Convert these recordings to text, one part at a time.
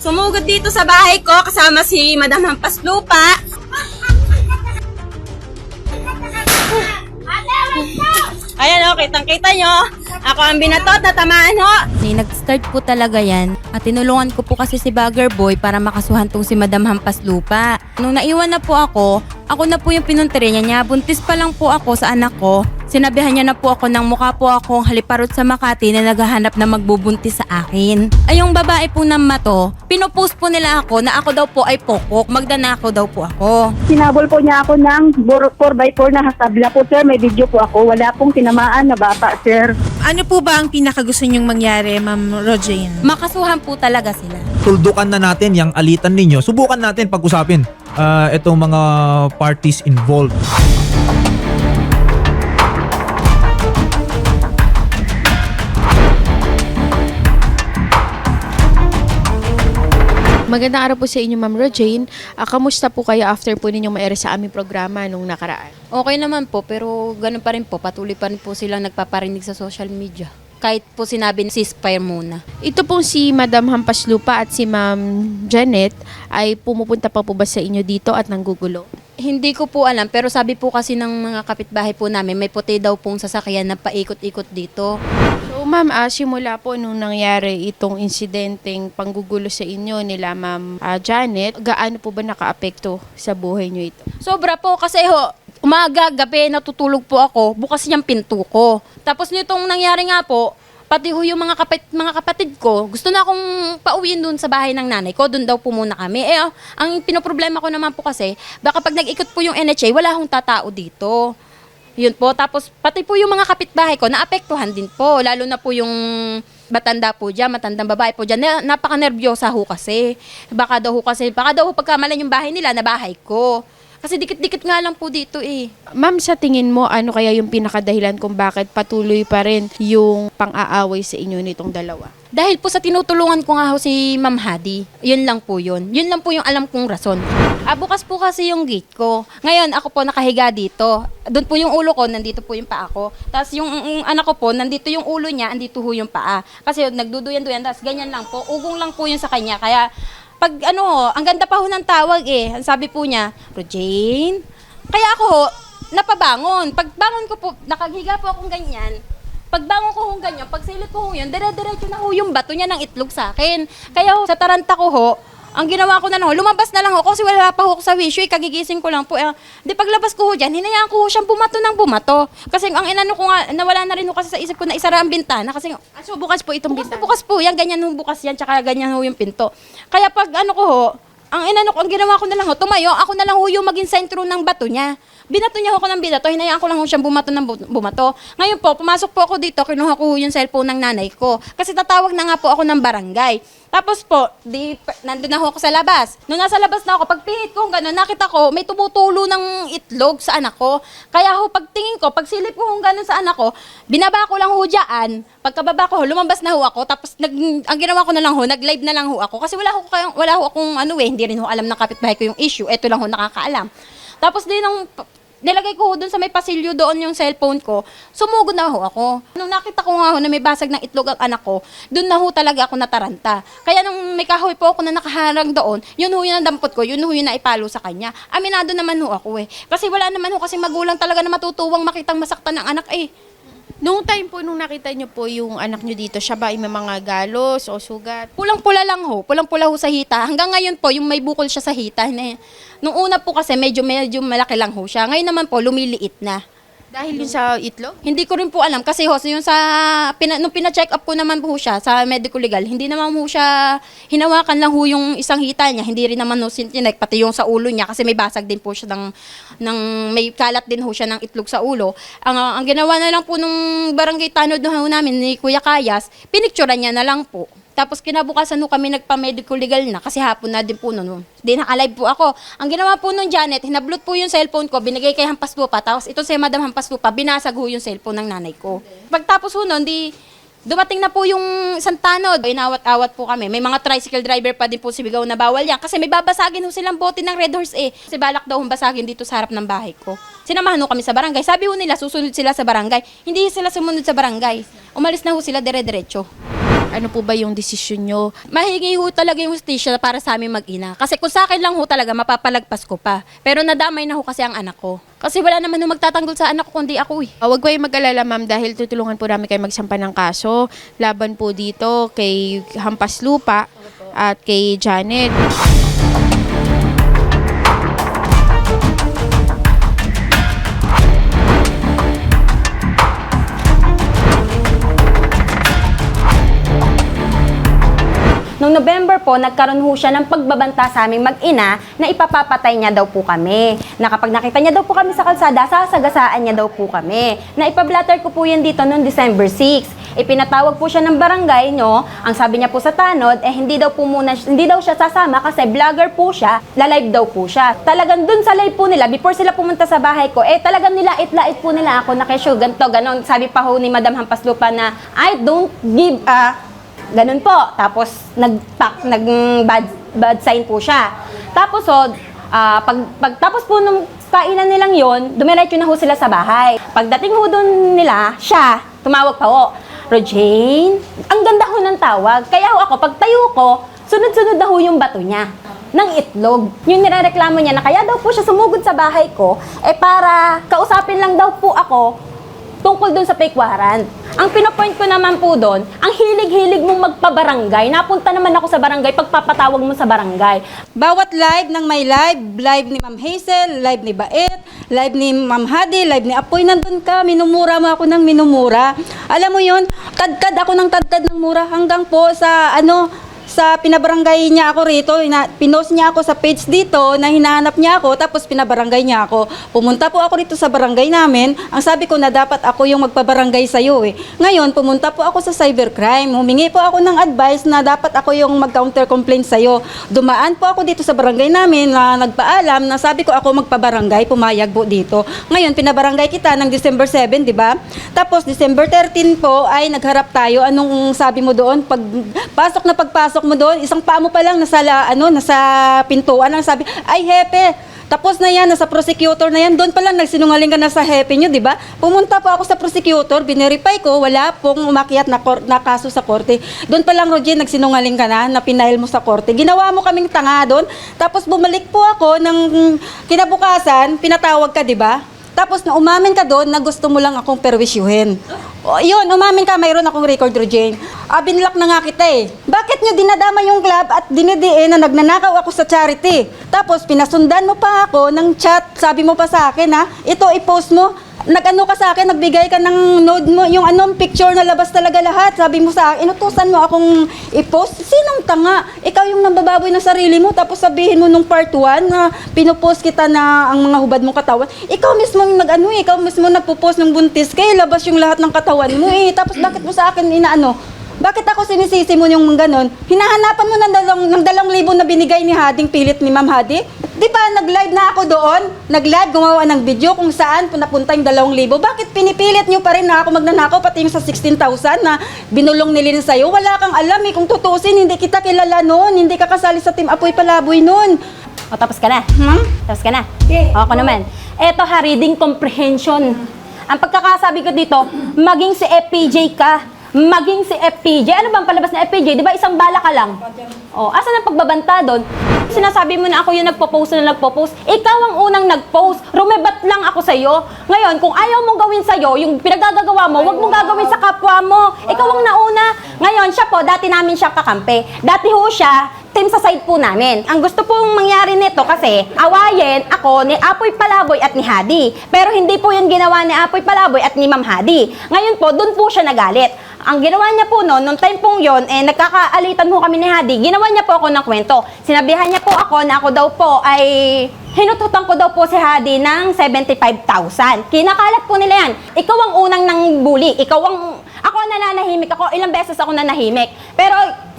Sumugod dito sa bahay ko kasama si Madam Hampas Lupa. Ayan o, kitang-kita nyo. Ako ang binatot na tamaan ho. Ni nag-start po talaga yan at tinulungan ko po kasi si Bagger Boy para makasuhan tong si Madam Hampas Lupa. Nung naiwan na po ako, ako na po yung pinuntiri niya niya. Buntis pa lang po ako sa anak ko. Sinabihan niya na po ako ng mukha po akong haliparot sa Makati na naghahanap na magbubuntis sa akin. Ay yung babae po ng mato, pinopost po nila ako na ako daw po ay pokok, magdanako daw po ako. Sinabol po niya ako ng 4x4 na hasabla po, sir. May video po ako. Wala pong tinamaan na bata, sir. Ano po ba ang pinakagusto niyong mangyari, Ma'am Rojane? Makasuhan po talaga sila. tuldukan na natin yung alitan ninyo. Subukan natin pag-usapin ah, itong mga parties involved. Magandang araw po sa inyo, Ma'am Rojane. Ah, kamusta po kayo after po ninyong ma sa aming programa nung nakaraan? Okay naman po, pero ganun pa rin po. Patuloy pa rin po silang nagpaparinig sa social media. Kahit po sinabi ceasefire muna. Ito pong si Madam Hampas Lupa at si Ma'am Janet ay pumupunta pa po ba sa inyo dito at nanggugulo? Hindi ko po alam, pero sabi po kasi ng mga kapitbahay po namin, may puti daw pong sasakyan na paikot-ikot dito. Ma'am, ah, simula po nung nangyari itong insidenteng panggugulo sa inyo nila Ma'am ah, Janet, gaano po ba nakaapekto sa buhay niyo ito? Sobra po kasi ho, umaga, gabi, natutulog po ako, bukas niyang pinto ko. Tapos nitong nangyari nga po, pati ho yung mga, kapit, mga kapatid ko, gusto na akong pauwiin dun sa bahay ng nanay ko, dun daw po muna kami. Eh, oh, ang pinoproblema ko naman po kasi, baka pag nag-ikot po yung NHA, wala akong tatao dito. Yun po. Tapos, pati po yung mga kapitbahay ko, naapektuhan din po. Lalo na po yung matanda po dyan, matandang babae po dyan. Na, napaka-nervyosa ho kasi. Baka daw ho kasi, baka daw ho pagkamalan yung bahay nila na bahay ko. Kasi dikit-dikit nga lang po dito eh. Ma'am, sa tingin mo, ano kaya yung pinakadahilan kung bakit patuloy pa rin yung pang-aaway sa inyo nitong dalawa? Dahil po sa tinutulungan ko nga ho si Ma'am Hadi, yun lang po yun. Yun lang po yung alam kong rason. Ah, bukas po kasi yung gate ko. Ngayon, ako po nakahiga dito. Doon po yung ulo ko, nandito po yung paa ko. Tapos yung, yung anak ko po, nandito yung ulo niya, andito ho yung paa. Kasi nagduduyan-duyan, tapos ganyan lang po. Ugong lang po yun sa kanya. Kaya, pag ano, ang ganda pa ho ng tawag eh. Ang sabi po niya, Rojane, kaya ako ho, napabangon. Pagbangon ko po, nakahiga po akong ganyan. Pagbangon ko hong ganyan, pagsilip ko hong yun, dire-diretso na ho yung bato niya ng itlog sa akin. Kaya ho, sa taranta ko ho, ang ginawa ko na lang lumabas na lang ho kasi wala pa ako sa wisyo, eh, kagigising ko lang po. Eh, di paglabas ko ho dyan, hinayaan ko ho siyang bumato ng bumato. Kasi ang inano ko nga, nawala na rin ho kasi sa isip ko na isara ang bintana kasi Ah, so bukas po itong bukas bintana? bukas po, yan, ganyan ho bukas yan, tsaka ganyan ho yung pinto. Kaya pag ano ko ho, ang inano ko, ang ginawa ko na lang ho, tumayo, ako na lang ho yung maging sentro ng bato niya. Binato niya ako ng binato, hinayaan ko lang ho siyang bumato ng bu- bumato. Ngayon po, pumasok po ako dito, kinuha ko yung cellphone ng nanay ko. Kasi tatawag na nga po ako ng barangay. Tapos po, di, nandun na ho ako sa labas. Nung nasa labas na ako, pagpihit ko gano'n, nakita ko, may tumutulo ng itlog sa anak ko. Kaya ho, pagtingin ko, pagsilip ko hong gano'n sa anak ko, binaba ko lang ho dyan. Pagkababa ko lumabas na ho ako. Tapos, nag, ang ginawa ko na lang ho, nag-live na lang ho ako. Kasi wala ho, kayong, wala ho akong ano eh, hindi rin ho alam ng kapitbahay ko yung issue. Ito lang ho nakakaalam. Tapos din nung nilagay ko dun sa may pasilyo doon yung cellphone ko, sumugod na ho ako. Nung nakita ko nga ho na may basag ng itlog ang anak ko, dun na ho talaga ako nataranta. Kaya nung may kahoy po ako na nakaharang doon, yun ho yung dampot ko, yun ho yung naipalo sa kanya. Aminado naman ho ako eh. Kasi wala naman ho kasi magulang talaga na matutuwang makitang masaktan ng anak eh. Nung time po, nung nakita niyo po yung anak niyo dito, siya ba ay may mga galos o sugat? Pulang-pula lang ho, pulang-pula ho sa hita. Hanggang ngayon po, yung may bukol siya sa hita. Na, nung una po kasi medyo medyo malaki lang ho siya. Ngayon naman po, lumiliit na. Dahil yun sa itlog? Hindi ko rin po alam kasi ho, yung sa pina, nung pina-check up ko naman po siya sa medical legal, hindi naman po siya hinawakan lang ho yung isang hita niya, hindi rin naman ho sintinek pati yung sa ulo niya kasi may basag din po siya ng ng may kalat din ho siya ng itlog sa ulo. Ang ang ginawa na lang po nung barangay tanod na ho namin ni Kuya Kayas, pinicturean niya na lang po. Tapos kinabukasan no kami nagpa-medical legal na kasi hapon na din po noon. Di naka-live po ako. Ang ginawa po nung Janet, hinablot po yung cellphone ko, binigay kay Hampas Lupa. Tapos ito si Madam Hampas Lupa, binasag ho yung cellphone ng nanay ko. Pagtapos ho nun, di dumating na po yung isang tanod. Inawat-awat po kami. May mga tricycle driver pa din po sibigaw na bawal yan. Kasi may babasagin ho silang bote ng Red Horse eh. Kasi balak daw hong basagin dito sa harap ng bahay ko. Sinamahan kami sa barangay. Sabi ho nila, susunod sila sa barangay. Hindi sila sumunod sa barangay. Umalis na ho sila dire-diretso. Ano po ba yung desisyon nyo? Mahingi ho talaga yung hustisya para sa aming mag-ina. Kasi kung sa akin lang ho talaga, mapapalagpas ko pa. Pero nadamay na ho kasi ang anak ko. Kasi wala naman ho magtatanggol sa anak ko kundi ako eh. Uh, Huwag kayong mag-alala ma'am dahil tutulungan po namin kayo magsampa ng kaso laban po dito kay Hampas Lupa at kay Janet. November po, nagkaroon ho siya ng pagbabanta sa aming mag-ina na ipapapatay niya daw po kami. Na kapag nakita niya daw po kami sa kalsada, sasagasaan niya daw po kami. Na ipablatter ko po yan dito noong December 6. Ipinatawag po siya ng barangay nyo. Ang sabi niya po sa tanod, eh hindi daw po muna, hindi daw siya sasama kasi vlogger po siya, la-live daw po siya. Talagang dun sa live po nila, before sila pumunta sa bahay ko, eh talagang nilait-lait po nila ako na kesyo, ganito, ganon. Sabi pa ho ni Madam Hampaslupa na, I don't give a Ganun po. Tapos, nag, nag bad, sign po siya. Tapos, oh, ah, pag, pag, tapos po nung kainan nilang yon, dumiretso na ho sila sa bahay. Pagdating ho doon nila, siya, tumawag pa ho, Rojane, ang ganda ho ng tawag. Kaya ho ako, pag tayo ko, sunod-sunod na ho yung bato niya ng itlog. Yung nirereklamo niya na kaya daw po siya sumugod sa bahay ko, eh para kausapin lang daw po ako tungkol doon sa fake warrant. Ang pinopoint ko naman po doon, ang hilig-hilig mong magpabarangay. Napunta naman ako sa barangay, pagpapatawag mo sa barangay. Bawat live ng may live, live ni Ma'am Hazel, live ni Bait, live ni Ma'am Hadi, live ni Apoy, nandun ka, minumura mo ako ng minumura. Alam mo yon kadkad ako ng kadkad ng mura hanggang po sa ano, sa pinabarangay niya ako rito, ina, pinost niya ako sa page dito na hinahanap niya ako, tapos pinabarangay niya ako. Pumunta po ako rito sa barangay namin, ang sabi ko na dapat ako yung magpabarangay sa iyo eh. Ngayon, pumunta po ako sa cybercrime, humingi po ako ng advice na dapat ako yung mag-counter complaint sa iyo. Dumaan po ako dito sa barangay namin na nagpaalam na sabi ko ako magpabarangay, pumayag po dito. Ngayon, pinabarangay kita ng December 7, di ba? Tapos December 13 po ay nagharap tayo. Anong sabi mo doon? Pag pasok na pagpasok mo doon, isang paa mo pa lang nasa ano, nasa pintuan ang sabi, "Ay, hepe, tapos na yan, nasa prosecutor na yan. Doon pa lang nagsinungaling ka na sa hepe nyo, di ba? Pumunta po ako sa prosecutor, binerify ko, wala pong umakyat na, na kaso sa korte. Doon pa lang, Roger, nagsinungaling ka na, na pinail mo sa korte. Ginawa mo kaming tanga doon. Tapos bumalik po ako ng kinabukasan, pinatawag ka, di ba? Tapos na umamin ka doon na gusto mo lang akong perwisyuhin. O, yun, umamin ka, mayroon akong record, Jane. Ah, binlock na nga kita eh. Bakit nyo dinadama yung club at dinidiin na nagnanakaw ako sa charity? Tapos pinasundan mo pa ako ng chat, sabi mo pa sa akin ha, ito i-post mo. Nag-ano ka sa akin, nagbigay ka ng node mo, yung anong picture na labas talaga lahat. Sabi mo sa akin, inutusan mo akong i-post. Sinong tanga? Ikaw yung nambababoy ng sarili mo, tapos sabihin mo nung part 1 na pinupost kita na ang mga hubad mong katawan. Ikaw mismo yung nag-ano eh, ikaw mismo nagpo-post ng buntis, kaya labas yung lahat ng katawan mo eh. Tapos bakit mo sa akin inaano? Bakit ako sinisisi mo yung ganon? Hinahanapan mo ng dalawang, ng dalawang libo na binigay ni Hading pilit ni Ma'am Hadi? Di ba nag-live na ako doon? Nag-live, gumawa ng video kung saan napunta yung dalawang libo. Bakit pinipilit nyo pa rin na ako magnanakaw pati yung sa 16,000 na binulong nilin sa'yo? Wala kang alam eh. Kung tutusin, hindi kita kilala noon. Hindi ka kasali sa Team Apoy Palaboy noon. O, tapos ka na. Hmm? Tapos ka na. O, ako naman. Eto ha, reading comprehension. Ang pagkakasabi ko dito, maging si FPJ ka. Maging si FPJ. Ano bang palabas na FPJ? Di ba isang bala ka lang? O, asa ang pagbabanta doon? Sinasabi mo na ako yung nagpo-post na nagpo-post. Ikaw ang unang nag-post. Rumebat lang ako sa'yo. Ngayon, kung ayaw mong gawin sa'yo, yung pinagagagawa mo, wag mong gagawin sa kapwa mo. Ikaw ang nauna. Ngayon, siya po, dati namin siya kakampi. Dati ho siya, team sa side po namin. Ang gusto pong mangyari nito kasi awayin ako ni Apoy Palaboy at ni Hadi. Pero hindi po yun ginawa ni Apoy Palaboy at ni Ma'am Hadi. Ngayon po, doon po siya nagalit. Ang ginawa niya po noon, nung time pong yon, eh, nagkakaalitan po kami ni Hadi, ginawa niya po ako ng kwento. Sinabihan niya po ako na ako daw po ay hinututan ko daw po si Hadi ng 75,000. Kinakalat po nila yan. Ikaw ang unang nang bully. Ikaw ang... Ako nananahimik ako. Ilang beses ako nanahimik. Pero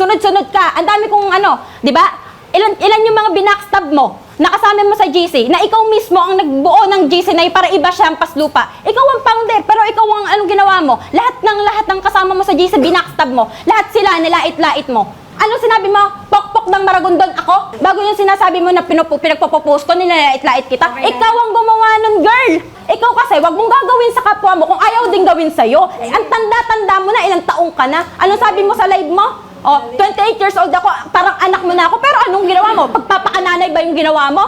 sunod-sunod ka. Ang dami kong ano, di ba? Ilan, ilan yung mga binackstab mo? Nakasama mo sa GC, na ikaw mismo ang nagbuo ng GC na para iba siya ang paslupa. Ikaw ang founder, pero ikaw ang anong ginawa mo? Lahat ng lahat ng kasama mo sa GC, binackstab mo. Lahat sila, nilait-lait mo. Ano sinabi mo? Pokpok ng Maragondon ako? bago yung sinasabi mo na pinupu, pinagpo-post ko, nilalait-lait kita, ikaw ang gumawa nun, girl! Ikaw kasi, wag mong gagawin sa kapwa mo kung ayaw din gawin sa'yo. Ang tanda-tanda mo na, ilang taong ka na. Ano sabi mo sa live mo? Oh, 28 years old ako, parang anak mo na ako, pero anong ginawa mo? Pagpapakananay ba yung ginawa mo?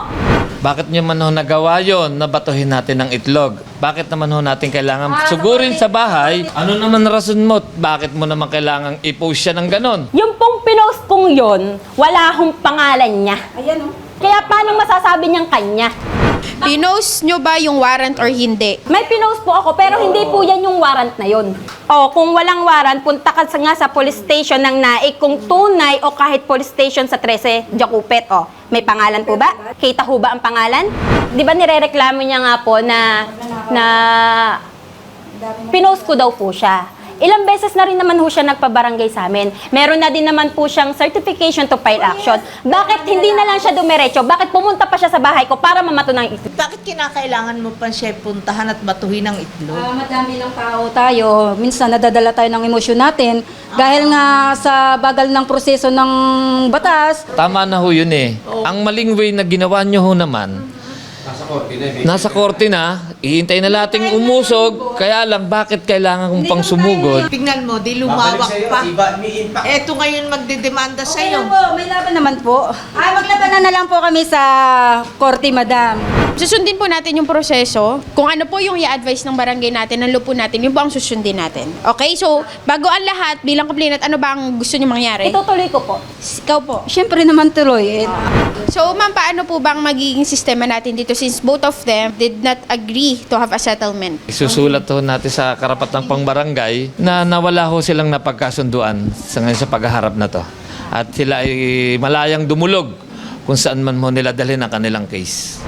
Bakit nyo man ho nagawa yon na batuhin natin ng itlog? Bakit naman ho natin kailangan sugurin sa bahay? Ano naman rason mo? Bakit mo naman kailangan i-post siya ng ganon? Yung pong pinost kong yon, wala hong pangalan niya. Ayan oh. Kaya paano masasabi niyang kanya? Pinost nyo ba yung warrant or hindi? May pinost po ako, pero hindi po yan yung warrant na yun. O, kung walang warrant, punta ka sa, nga sa police station ng naik. Kung tunay o kahit police station sa 13, Jacupet, o, may pangalan po ba? Kita ho ba ang pangalan? Di ba nirereklamo niya nga po na, na pinost ko daw po siya. Ilang beses na rin naman ho siya nagpabarangay sa amin. Meron na din naman po siyang certification to file action. Bakit hindi na lang siya dumiretso? Bakit pumunta pa siya sa bahay ko para mamato ng itlog? Bakit kinakailangan mo pa siya puntahan at batuhin ng itlog? Ah, madami lang tao tayo. Minsan nadadala tayo ng emosyon natin. Dahil nga sa bagal ng proseso ng batas, Tama na ho yun eh. Ang maling way na ginawa nyo ho naman, Nasa korte na, ihintay na nating umusog, kaya lang bakit kailangan kong pang sumugod? Tingnan mo, di lumawak pa. Eto ngayon magdedemanda Ayun sa'yo. po, may laban naman po. Ay, maglabanan na lang po kami sa korte, madam. Susundin po natin yung proseso. Kung ano po yung i-advise ng barangay natin, ng lupo natin, yun po ang susundin natin. Okay? So, bago ang lahat, bilang complainant, ano ba ang gusto nyo mangyari? Itutuloy ko po. Ikaw po. Siyempre naman tuloy. Eh, So, ma'am, paano po bang magiging sistema natin dito since both of them did not agree to have a settlement? Isusulat ho natin sa karapatang pangbarangay na nawala ho silang napagkasunduan sa ngayon sa paghaharap na to. At sila ay malayang dumulog kung saan man mo nila dalhin ang kanilang case.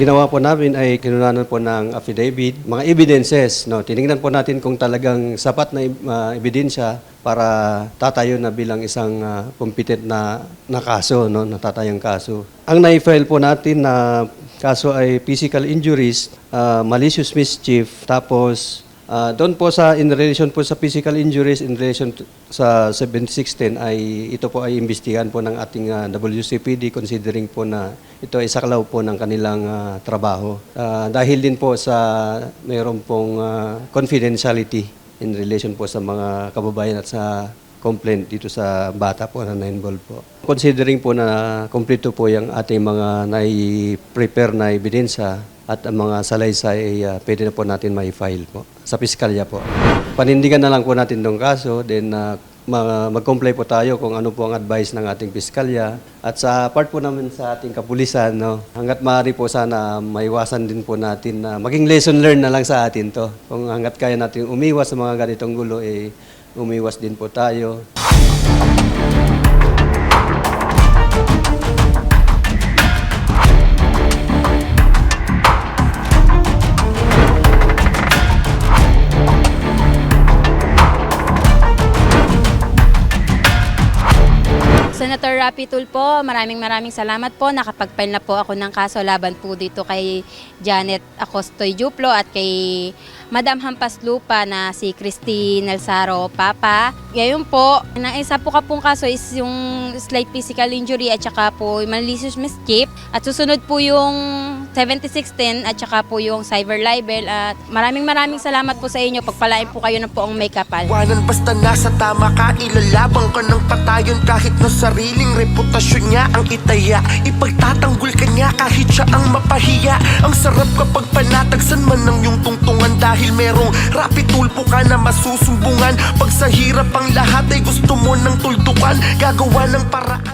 Ginawa po namin ay kinunanan po ng affidavit, mga evidences. No? Tinignan po natin kung talagang sapat na uh, ebidensya para tatayo na bilang isang uh, competent na, na kaso, no? natatayang kaso. Ang na-file po natin na kaso ay physical injuries, uh, malicious mischief, tapos Ah, doon po sa in relation po sa physical injuries in relation to, sa 7610 ay ito po ay imbestigahan po ng ating ah, WCPD considering po na ito ay saklaw po ng kanilang ah, trabaho. Ah, dahil din po sa mayroon pong ah, confidentiality in relation po sa mga kababayan at sa complaint dito sa bata po na na-involve po. Considering po na kompleto po yung ating mga nai-prepare na ebidensya at ang mga salaysay ay ah, pwede na po natin ma-file po sa piskalya po. Panindigan na lang po natin itong kaso, then ma- mag-comply po tayo kung ano po ang advice ng ating piskalya. At sa part po naman sa ating kapulisan, no, hanggat maaari po sana maiwasan din po natin na maging lesson learned na lang sa atin to. Kung hanggat kaya natin umiwas sa mga ganitong gulo, eh, umiwas din po tayo. Senator Rapi Tulfo, maraming maraming salamat po. Nakapag-file na po ako ng kaso laban po dito kay Janet Acostoy Juplo at kay Madam Hampas Lupa na si Christine Alzaro Papa. Ngayon po, na isa po ka pong kaso is yung slight physical injury at saka po malicious mischief. At susunod po yung 7610 at saka po yung cyber libel. At maraming maraming salamat po sa inyo. Pagpalain po kayo ng poong may kapal. Iwanan basta nasa tama ka Ilalabang ka ng patayon Kahit na sariling reputasyon niya ang itaya Ipagtatanggol ka niya kahit siya ang mapahiya Ang sarap kapag panatagsan man ng iyong tungtungan Dahil merong rapid tulpo ka na masusumbungan. Pag sa hirap ang lahat ay gusto mo ng tuldukan. Gagawa ng paraan